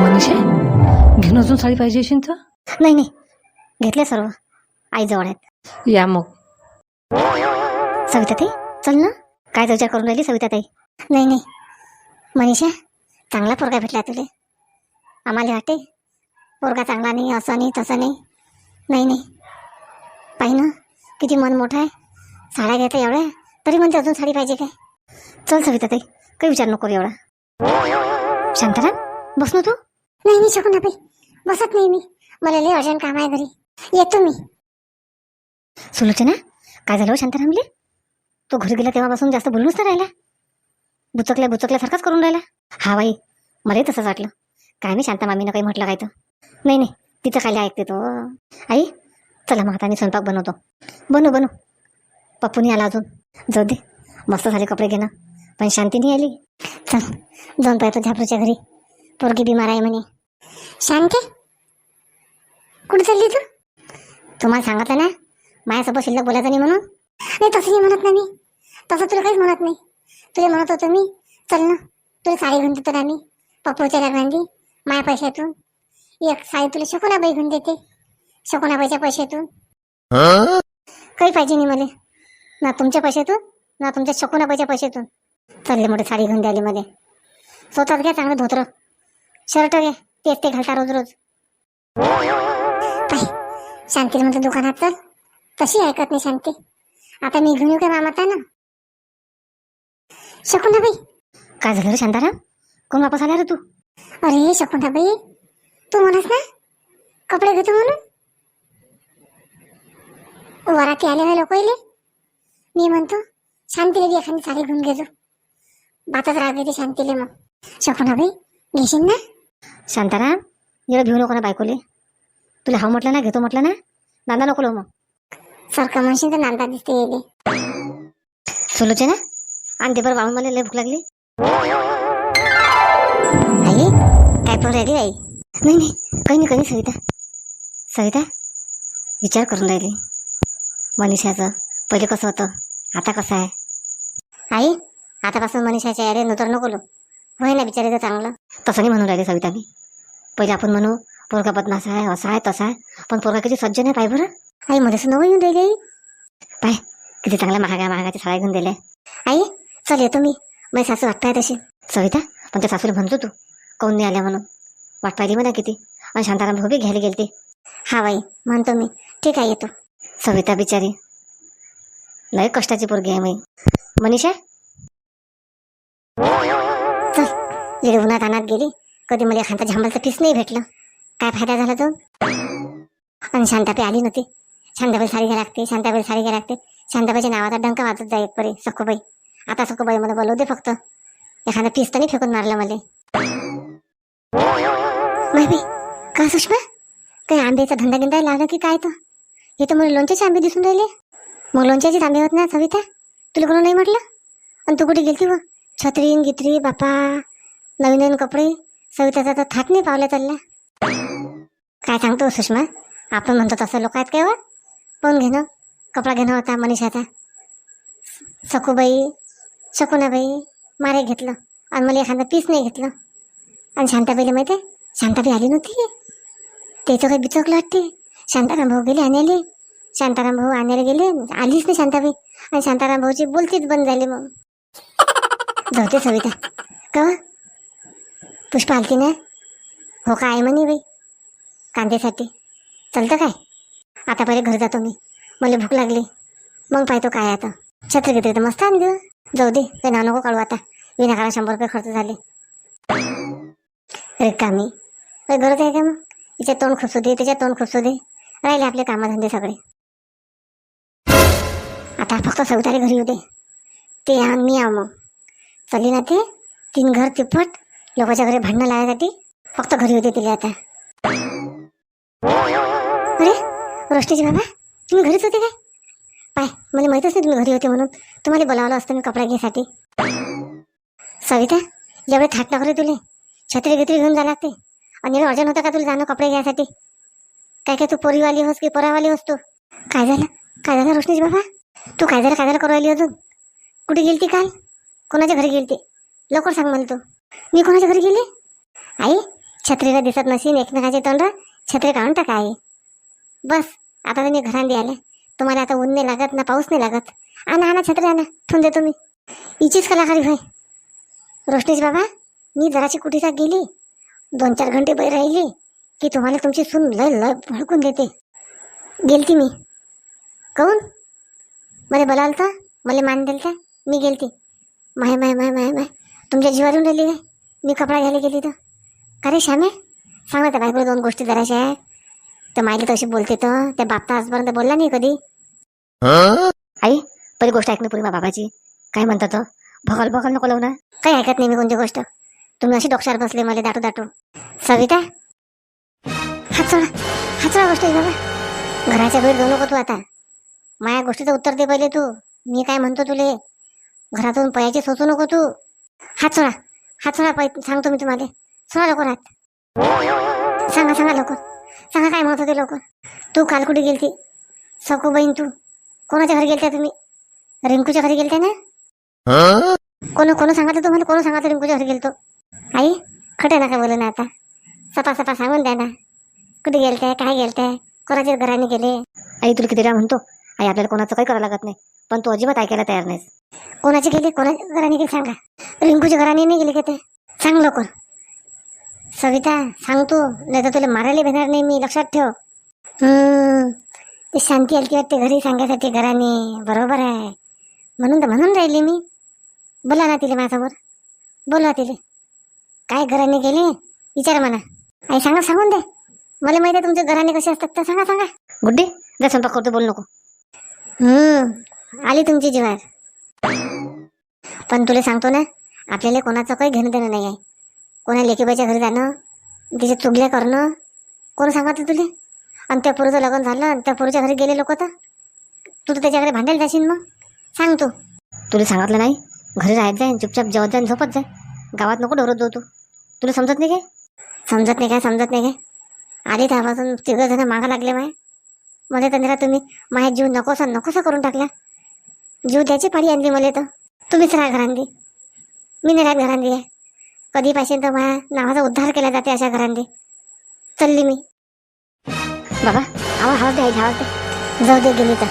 मनीषा घेऊन अजून साडी पाहिजे असेल तर? नाही नाही. घेतले सर्व. आईजवळ आहेत. या मग. सविता ताई चल ना. काय विचार करून राहिली सविता ताई नाही नाही. मनीषा चांगला पोरगा भेटला तुले. आम्हाला वाटते पोरगा चांगला नाही असं नाही तसं नाही. नाही नाही. पाहि ना किती मन मोठं आहे. साड्या घेता एवढ्या. तरी म्हणते अजून साडी पाहिजे काय? चल सविता ताई काही विचार नको करू एवढा. शांताराम? बस ना तू? नाही मी शकून बाई. बसत नाही मी. मला लय अर्जंट काम आहे घरी. येतो मी. सुलोचना काय झालं हो? शांतारामले तो घरी गेला तेव्हापासून जास्त बोलूनच नाही राहिला? बुचकल्या बुचकल्यासारखाच करून राहिला? हा बाई मलाही तसंच वाटलं. काय मी शांता मामीनं काही म्हटलं काय तर? नाही नाही तिचं खाली ऐकते तो. आई चला मग आता मी स्वयंपाक बनवतो. बनू बनू. पप्पूनी आला अजून. जाऊ दे. मस्त झाले कपडे घेणं. पण शांती नाही आली. चल जाऊन पाहतो झापरूच्या घरी. पोरगी बिमार आहे म्हणे. शांती कुठे चालली तू? तुम्हाला सांगितलं ना माझ्यासोबत शिल्लक बोलायचं नाही म्हणून. नाही तसं नाही म्हणत नाही मी. तसं तुला काहीच म्हणत नाही. तुला म्हणत होतो मी चल ना तुला साडी घेऊन देतो ना मी. पप्पूच्या लग्नांनी माझ्या पैशातून. एक साडी तुला शकुनाबाई घेऊन देते शकुनाबाईच्या पैशातून. काही पाहिजे नाही मला. ना तुमच्या पैशातून ना तुमच्या शकुनाबाईच्या पैशातून. चालले मोठे साडी घेऊन द्यायला मध्ये स्वतःच घ्या चांगलं धोतरं. शर्ट घ्या तेच ते घालता रोज रोज. पाय शांतीला म्हणतो दुकानात तर तशी ऐकत नाही शांती. आता मी घेऊन येऊ का मामाता ना शकुंठाबाई काय झालं रे शांताराम? कोण वापस आला रे तू? अरे शकुंठाबाई तू म्हणस ना? कपडे घेतो म्हणून? वराती आले ना लोक इले. मी म्हणतो शांतीला बी एखादी साडी घेऊन घेतो बातच राग येते शांतीले मग. शकुंठाबाई घेशील ना? शांताराम एवढं घेऊ नको ना बायकोले. तुला हा म्हटलं ना घेतो म्हटलं ना? नांदा नको लो मग. सारखं म्हणशील तर नांदा दिसते येले सुलोचे ना? आणि ते बरं बाळून मला लय भूक लागली. आई काय पण राहिली आई नाही नाही काही नाही काही नाही सविता. सविता विचार करून राहिली. मनीषाचं पहिले कसं होतं आता कसं आहे? आई आतापासून मनीषाच्या यारे नंतर नको लो होय ना बिचारे चांगलं. तसं नाही म्हणून राहिले सविता मी. पहिले आपण म्हणू पोरगा बदमाश आहे असा आहे तसा आहे. पण पोरगा किती सज्जन आहे पाय बरं. आई मध्येच नवं येऊन राहिली आई. पाय किती चांगल्या महागा महागाच्या साड्या घेऊन दिल्या. आई चल येतो मी. माझी सासू वाट तशी सविता पण त्या सासूला म्हणतो तू. काऊन नाही आल्या म्हणून. वाट पाहिली म्हणा किती. आणि शांताराम भाऊ बी घ्यायला गेलते. हा बाई म्हणतो मी. ठीक आहे येतो. सविता बिचारी. लय कष्टाची पोरगी आहे मी मनीषा? चल इकडे उन्हात अनात गेली. कधी मला एखादा झांबलचा पीस नाही भेटलं. काय फायदा झाला तो? आणि शांताबाई आली नव्हती. शांताबाई साडी घ्या लागते शांताबाई साडी घ्या लागते. शांताबाईच्या नावाचा डंका वाजत जाय एक परी सखूबाई. आता सखूबाई मला बोलवू दे फक्त. एखादा पीस तर नाही फेकून मारला मला. माहिती का सुषमा? काही आंब्याचा धंदा गिंदा लागला की काय तर हे तर मला लोणच्याचे आंबे दिसून राहिले. मग लोणच्याचेच आंबे होत ना सविता? तुला कोणा नाही म्हटलं? आणि तू कुठे गेलती व छत्री गित्री बापा नवीन नवीन कपडे सविताचा तर थाट नाही पावल्या चालल्या. काय सांगतो सुषमा? आपण म्हणतो तसं लोक आहेत काय हो? पण घेणं? कपडा घेणं होता मनीषाचा. सखूबाई शकुनाबाई मारे घेतलं. आणि मला एखादा पीस नाही घेतलं. आणि शांताबाईला माहिती आहे? शांताबाई आली नव्हती. त्याचं काही बिचकलं वाटते. शांताराम भाऊ गेले आणायले. शांताराम भाऊ आणायला गेले. आलीच नाही शांताबाई. आणि शांताराम भाऊची बोलतीच बंद झाली मग. जाऊ दे सविता. हो का पुष्पा आलती ना हो काय म्हणे बाई? कांद्यासाठी. चालतं काय? आता पहिले घरी जातो मी. मला भूक लागली. मग पाहतो काय आता. छत्र घेतली तर मस्त आणलं जाऊ दे ते नाव नको काढू आता. विनाकारण शंभर रुपये खर्च झाले. रिकामी. अरे गरज आहे का मग? हिच्या तोंड खुपसू दे त्याच्यात तोंड खुपसू दे. राहिले आपले कामधंदे सगळे. आता फक्त सवितारे घरी येऊ दे. ते या मी आव मग. चली ना ते. तीन घर तिप्पट. लोकांच्या घरी भांडणं लावायसाठी. फक्त घरी होते तिला आता. अरे रोष्टीजी बाबा तुम्ही घरीच होते काय? पाय मला माहीतच नाही तुम्ही घरी होते म्हणून. तुम्हाला बोलावलं असतं मी कपडा घ्यायसाठी. सविता एवढे थाट नकरे तुले. छत्री गित्री घेऊन जा लागते. आणि एवढं अर्जंट होतं का तुला जाणं कपडे घ्यायसाठी? काय काय तू पोरीवाली होस की पोरावाली होस तू? काय झालं? काय झालं रोशनीजी बाबा? तू काय झालं काय झालं करू अजून? कुठे गेलती काल? कोणाच्या घरी गेलती? लवकर सांग मला तू मी कोणाच्या घरी गेली? आई छत्रीला दिसत नसीन एकमेकाचे तोंड. छत्री काढून टाका आई. बस आता तुम्ही घरांनी आले. तुम्हाला आता ऊन नाही लागत ना पाऊस नाही लागत. आणा आणा छत्री आणा. ठेवून देतो मी. हिचीच कलाकारी होय. रोशनीश बाबा मी जराशी कुठेसा गेली. दोन चार घंटे बाहेर राहिली की तुम्हाला तुमची सून लय लय भडकून देते. गेलती मी. काऊन? मला बोलाल तर मला मान दिल मी गेलती. माय माय माय माय माय. तुमच्या जीवारून राहिली काय? मी कपडा घ्यायला गेली तर? का रे श्यामे? सांगा त्या बायकोला दोन गोष्टी धरायच्या आहेत. तर मायला तशी बोलते तर त्या बापता आजपर्यंत बोलला नाही कधी. आई पहिली गोष्ट ऐकणं पूर्वी बाबाची. काय म्हणतात भगल भगल नको लावणार काही ऐकत नाही मी कोणती गोष्ट. तुम्ही अशी डोक्यावर बसले मला दाटू दाटू. सविता? हात सोडा हात सोडा गोष्ट आहे बाबा. घराच्या बाहेर जाऊ नको तू आता. माझ्या गोष्टीचं उत्तर दे पहिले तू. मी काय म्हणतो तुले? घरातून पयाचे सोचू नको तू. हात सोडा. हात सोडा पै सांगतो मी तुम्हाला. सोडा लवकर हात. सांगा सांगा लवकर. सांगा काय म्हणत होते लवकर. तू काल कुठे गेलती? सको बहीण तू. कोणाच्या घरी गेलत्या तुम्ही? रिंकूच्या घरी गेलत्या ना? कोण कोण सांगितलं तुम्हाला कोण सांगितलं रिंकूच्या घरी गेलतो? आई खटे काय बोल ना आता. सपा सपा सांगून द्या ना. कुठे गेलत्या? काय गेलत्या? कोणाच्या घराने गेले? आई तुला किती म्हणतो आणि आपल्याला कोणाचं काही करावं लागत नाही. पण तू अजिबात ऐकायला तयार नाहीस. कोणाची गेली? कोणाच्या घराने गेली? सांगा. रिंकूच्या घराने नाही गेली का ते? सांग लवकर सविता सांग तू. नाही तर तुला मारायला भेटणार नाही मी. लक्षात ठेव. ते शांती आली वाटते घरी सांगायसाठी घराने. बरोबर आहे. म्हणून तर म्हणून राहिली मी. बोला ना तिला माझ्यासमोर. बोला तिले. काय घराने गेले? विचार म्हणा आई सांगा सांगून दे. मला माहिती आहे तुमच्या घराने कसे असतात. तर सांगा सांगा. गुड्डी जा स्वयंपाक करतो बोल नको. हम्म आली तुमची जीवार. पण तुला सांगतो ना आपल्याला कोणाचं काही घेणं देणं नाही आहे कोणा लेकीबाईच्या घरी जाणं तिचे चुगल्या करणं कोण सांगत तुले? आणि त्या पोरचं लग्न झालं आणि त्या पोरच्या घरी गेले लोक तर? तू तर त्याच्या घरी भांडायला जाशील मग. सांग तू. तुला सांगितलं नाही घरी राहत जाय चुपचाप जेवत जाय झोपत जाय गावात नको डोरत जाऊ तू. तुला समजत नाही काय? समजत नाही काय समजत नाही काय? आधी त्यापासून तिघं जण मागा लागले माय मध्ये तंद्रा तुम्ही माझ्या जीव नकोसा नकोसा करून टाकला. जीव द्यायची पाळी आणली मला तर. तुम्हीच राहा घरांदी. मी नाही राहत घरांदी आहे. कधी पाहिजे तर माझ्या नावाचा उद्धार केला जाते अशा घरांदी. चलली मी. बाबा आवाज आवाज द्यायची आवाज दे जाऊ दे गेली तर.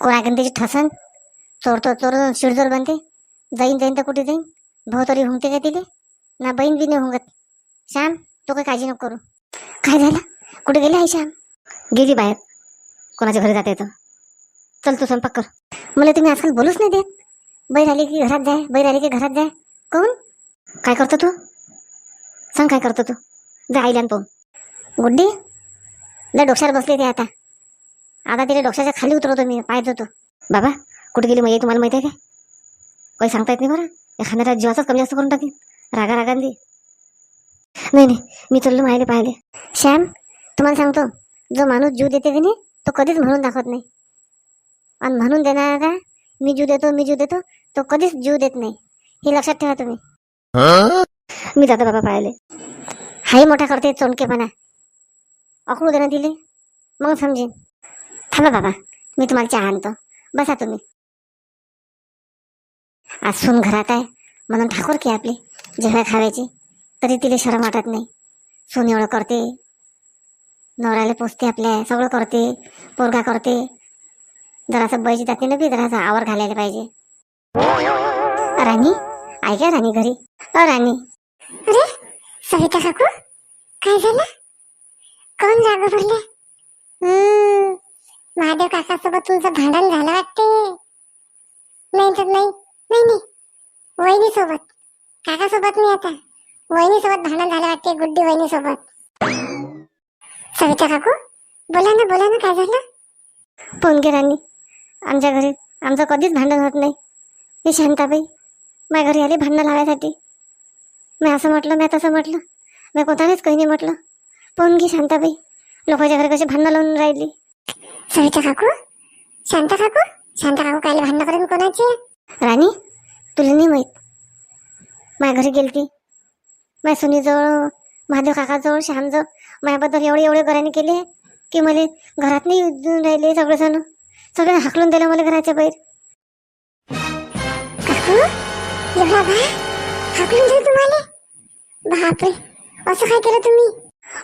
कोण ठसन? चोरतो चोर शिडजोर बनते. जाईन जाईन तर कुठे जाईन? भाऊ तरी हुंगते का तिले? ना बहीण बी नाही हुंगत. श्याम तो काही काळजी नको करू. काय झालं? कुठे गेले आहे श्याम? गेली बाहेर. कोणाच्या घरी जाते तर चल तू स्वयंपाक कर. मला तुम्ही आजकाल बोलूच नाही देत. बैर आली की घरात जाय बैर आली की घरात जाय. कोण? काय करतो तू? सांग काय करतो तू? जा आईला आण पाहून. गुड्डी लय डोक्यावर बसले ते आता. आता तिला डोक्याच्या खाली उतरवतो मी पाहत होतो बाबा कुठे गेली माहिती तुम्हाला माहिती आहे काय काही सांगता येत नाही बरं. एखाद्या जीवाचाच कमी जास्त करून टाकेन. रागा रागांदी नाही नाही मी चललो माहिले पाहिले श्याम तुम्हाला सांगतो. जो माणूस जीव देते की नाही तो कधीच म्हणून दाखवत नाही. आणि म्हणून देणारा मी जीव देतो मी जीव देतो तो कधीच जीव देत नाही. हे लक्षात ठेवा तुम्ही. मी जातो बाबा पाहिले हाही मोठा करते चोंडकेपणा अकडू देणं दिले मग समजेन. थांबा बाबा मी तुम्हाला चहा आणतो. बसा तुम्ही. आज सून घरात आहे म्हणून ठाकूर की आपली जेव्हा खावायची. तरी तिला शरम वाटत नाही. सून एवढं करते. नवऱ्याला पोचते आपल्या सगळं करते पोरगा करते. जरासं बैची जातीनं बी जरासं आवर घालायला पाहिजे. राणी ऐका राणी घरी. अ राणी. अरे सविता काकू काय झालं? कोण जाग भरले महादेव काका सोबत तुमचं भांडण झालं वाटते. नाही तर नाही नाही नाही. वहिनी सोबत काका सोबत नाही आता. वहिनी सोबत भांडण झालं वाटते गुड्डी वहिनी सोबत सविता काकू? बोला ना बोला ना काय झालं? पोनगे राणी आमच्या घरी आमचं कधीच भांडण होत नाही. मी शांताबाई माझ्या घरी आली भांडणं लावायसाठी. मी असं म्हटलं मी तसं म्हटलं. मी कोणानेच काही नाही म्हटलं पोनगी शांताबाई. लोकांच्या घरी कशी भांडणं लावून राहिली. सविता काकू? शांता काकू? शांता काकू काय भांडणं करेन कोणाची? राणी तुला नाही माहीत. माझ्या घरी गेलती. माझ्या सुनीजवळ महादेव काकाजवळ श्यामजवळ माझ्याबद्दल एवढे एवढे घराने केले की मला घरात नाही येऊन राहिले सगळेजण सगळे हाकलून दिलं मला घराच्या बाहेर. एवढा हाकलून दिलं तुम्हाला? बापरे असं काय केलं तुम्ही?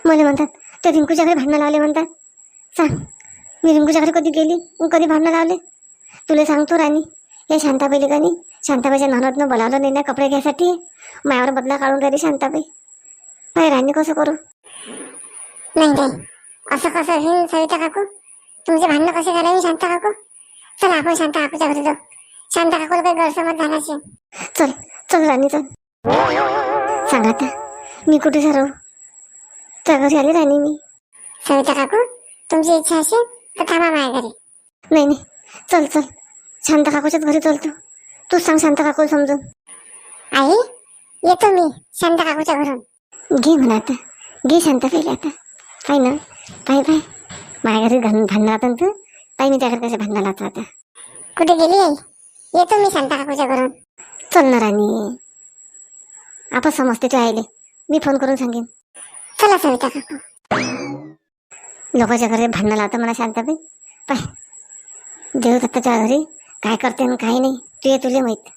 मला म्हणतात त्या रिंकूच्या घरी भांडणं लावले म्हणतात. सांग मी रिंकूच्या घरी कधी गेली मग कधी भांडणं लावले? तुला सांगतो राणी हे शांताबाईले का नाही शांताबाईच्या ननदनं बोलावलं नाही ना कपडे घ्यायसाठी? मायावर बदला काढून राहिली शांताबाई. पाय राणी कसं करू? नाही नाही. असं कसं होईल सविता काकू? तुमचे भांडणं कसे झाले? मी शांता काकू. चल आपण शांता काकूच्या घरी जाऊ. शांता काकूला काही गैरसमज झाला असेल चल चल राणी चल. सांग आता मी कुठे राहू त्या घरी आली राणी मी. सविता काकू तुमची इच्छा असेल तर थांबा माझ्या घरी. नाही नाही. चल चल. शांता काकूच्याच घरी चलतो. तूच सांग शांता काकूला समजून. आई येतो मी शांता काकूच्या घरून. घे म्हणा आता. घे शांता पहिले आता. पाय ना. पाय पाय. माझ्या घरी घाण भांडणं आता तू पाय मी त्याकडे कसे भांडणं लावतो आता. कुठे गेली आई? येतो मी शांता काकूच्या घरून. चल ना राणी. आपण समजते तू आईले. मी फोन करून सांगेन. चला सविता काकू लोकांच्या घरी भांडणं लावतं मला शांताबाई. पाय. देव दत्ताच्या घरी. काय करते आणि काय नाही. ते तुले माहीत.